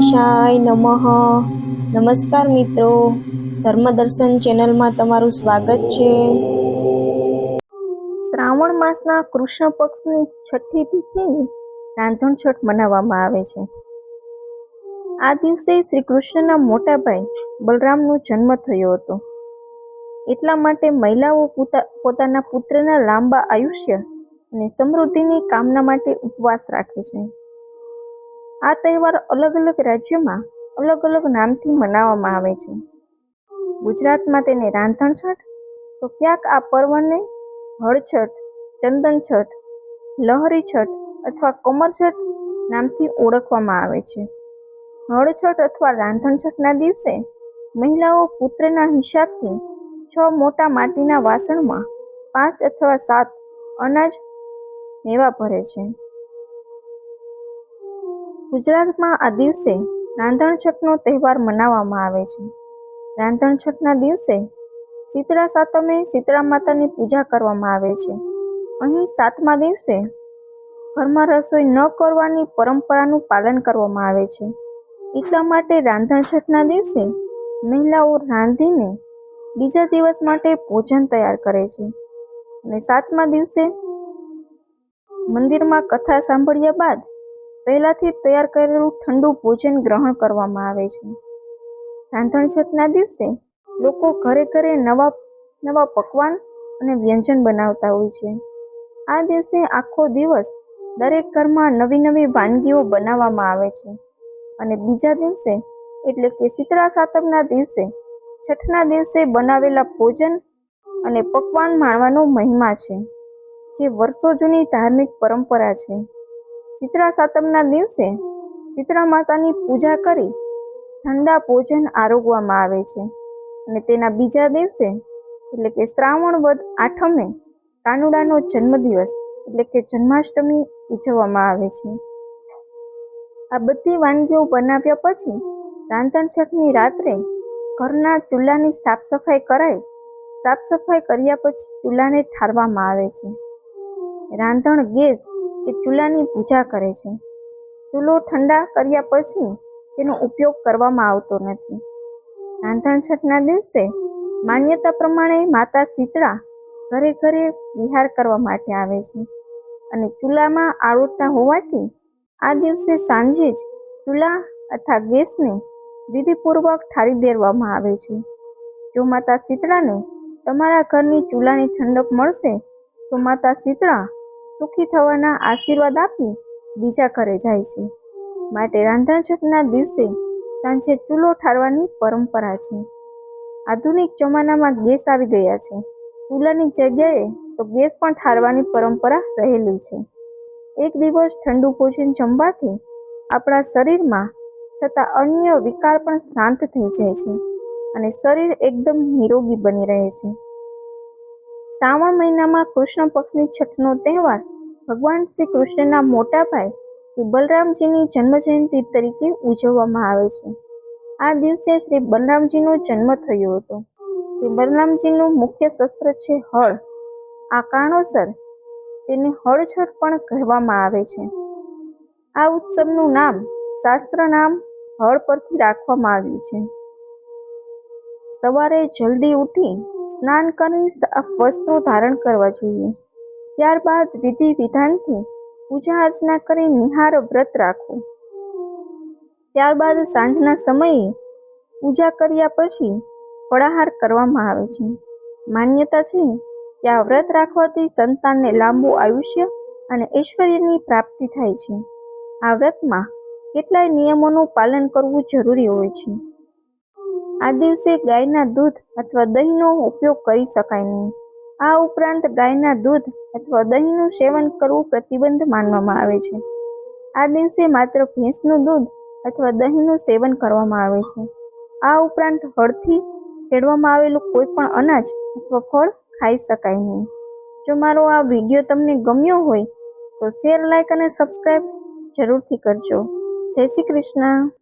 ગણેશાય નમઃ. નમસ્કાર મિત્રો. ધર્મદર્શન ચેનલમાં તમારું સ્વાગત છે. શ્રાવણ માસના કૃષ્ણ પક્ષની છઠ્ઠી તિથિ રાંધણ છઠ મનાવવામાં આવે છે. આ દિવસે શ્રી કૃષ્ણના મોટા ભાઈ બલરામનો જન્મ થયો હતો. એટલા માટે મહિલાઓ પોતા, પોતાના પુત્રના લાંબા આયુષ્ય અને સમૃદ્ધિની કામના માટે ઉપવાસ રાખે છે. આ તહેવાર અલગ અલગ રાજ્યોમાં અલગ અલગ નામથી મનાવવામાં આવે છે. ગુજરાતમાં તેને રાંધણ છઠ, તો ક્યાંક આ પર્વને હળછઠ, ચંદન છઠ, લહરી છઠ અથવા કમર છઠ નામથી ઓળખવામાં આવે છે. હળછઠ અથવા રાંધણ છઠના દિવસે મહિલાઓ પુત્રના હિસાબથી છ મોટા માટીના વાસણમાં પાંચ અથવા સાત અનાજ મેવા ભરે છે. ગુજરાતમાં આ દિવસે રાંધણ છઠનો તહેવાર મનાવવામાં આવે છે. રાંધણ છઠના દિવસે શીતળા સાતમે શીતળા માતાની પૂજા કરવામાં આવે છે. અહીં સાતમા દિવસે ઘરમાં રસોઈ ન કરવાની પરંપરાનું પાલન કરવામાં આવે છે. એટલા માટે રાંધણ છઠના દિવસે મહિલાઓ રાંધીને બીજા દિવસ માટે ભોજન તૈયાર કરે છે. અને સાતમા દિવસે મંદિરમાં કથા સાંભળ્યા બાદ પહેલાથી તૈયાર કરેલું ઠંડુ ભોજન ગ્રહણ કરવામાં આવે છે. રાંધણ છઠના દિવસે લોકો ઘરે ઘરે નવા નવા પકવાન અને વ્યંજન બનાવતા હોય છે. આ દિવસે આખો દિવસ દરેક ઘરમાં નવી નવી વાનગીઓ બનાવવામાં આવે છે. અને બીજા દિવસે એટલે કે શીતળા સાતમના દિવસે છઠના દિવસે બનાવેલા ભોજન અને પકવાન માણવાનો મહિમા છે, જે વર્ષો જૂની ધાર્મિક પરંપરા છે. શીતળા સાતમના દિવસે ચિત્રા માતાની પૂજા કરી ઠંડા ભોજન આરોગવામાં આવે છે. અને તેના બીજા દિવસે એટલે કે શ્રાવણ વદ આઠમે કાનુડાનો જન્મદિવસ એટલે કે જન્માષ્ટમી ઉજવવામાં આવે છે. આ બધી વાનગીઓ બનાવ્યા પછી રાંધણ છઠની રાત્રે ઘરના ચૂલાની સાફ સફાઈ કરાઈ, સાફ સફાઈ કર્યા પછી ચૂલાને ઠારવામાં આવે છે. રાંધણ ગેસ કે ચૂલાની પૂજા કરે છે. ચૂલો ઠંડા કર્યા પછી તેનો ઉપયોગ કરવામાં આવતો નથી. રાંધણ છઠના દિવસે માન્યતા પ્રમાણે માતા શીતળા ઘરે ઘરે વિહાર કરવા માટે આવે છે અને ચૂલામાં આળોટતા હોવાથી આ દિવસે સાંજે જ ચૂલા અથવા ગેસને વિધિપૂર્વક ઠારી દેવામાં આવે છે. જો માતા શીતળાને તમારા ઘરની ચૂલાની ઠંડક મળશે, તો માતા શીતળા સુખી થવાના આશીર્વાદ આપી બીજા ઘરે જાય છે. માટે રાંધણછઠના દિવસે સાંજે ચૂલો ઠારવાની પરંપરા છે. આધુનિક જમાનામાં ગેસ આવી ગયા છે. ચૂલાની જગ્યાએ તો ગેસ પણ ઠારવાની પરંપરા રહેલી છે. એક દિવસ ઠંડુ ભોજન જમવાથી આપણા શરીરમાં થતા અન્ય વિકાર પણ શાંત થઈ જાય છે અને શરીર એકદમ નિરોગી બની રહે છે. શ્રાવણ મહિનામાં કૃષ્ણ પક્ષની છઠનો તહેવાર. ભગવાન શ્રી કૃષ્ણના મોટા ભાઈ બલરામજીની જન્મજયંતિ તરીકે ઉજવવામાં આવે છે. આ દિવસે શ્રી બલરામજીનો જન્મ થયો હતો. શ્રી બલરામજીનું મુખ્ય શસ્ત્ર છે હળ. આ કારણોસર તેને હળછળ પણ કહેવામાં આવે છે. આ ઉત્સવનું નામ શાસ્ત્ર નામ હળ પરથી રાખવામાં આવ્યું છે. સવારે જલ્દી ઉઠી સ્નાન કરી સાફ વસ્ત્રો ધારણ કરવા જોઈએ. ત્યારબાદ વિધિ વિધાનથી પૂજા અર્ચના કરી નિહાર વ્રત રાખવું. ત્યારબાદ સાંજના સમયે પૂજા કર્યા પછી ફળાહાર કરવામાં આવે છે. માન્યતા છે કે આ વ્રત રાખવાથી સંતાનને લાંબુ આયુષ્ય અને ઐશ્વર્યની પ્રાપ્તિ થાય છે. આ વ્રતમાં કેટલાય નિયમોનું પાલન કરવું જરૂરી હોય છે. આ દિવસે ગાયના દૂધ અથવા દહીંનો ઉપયોગ કરી શકાય નહીં. આ ઉપરાંત ગાયના દૂધ અથવા દહીંનું સેવન કરવું પ્રતિબંધ માનવામાં આવે છે. આ દિવસે માત્ર ભેંસનું દૂધ અથવા દહીંનું સેવન કરવામાં આવે છે. આ ઉપરાંત હળથી ખેડવામાં આવેલું કોઈ પણ અનાજ અથવા ફળ ખાઈ શકાય નહીં. જો મારો આ વીડિયો તમને ગમ્યો હોય તો શેર લાઇક અને સબસ્ક્રાઈબ જરૂરથી કરજો. જય શ્રી કૃષ્ણ.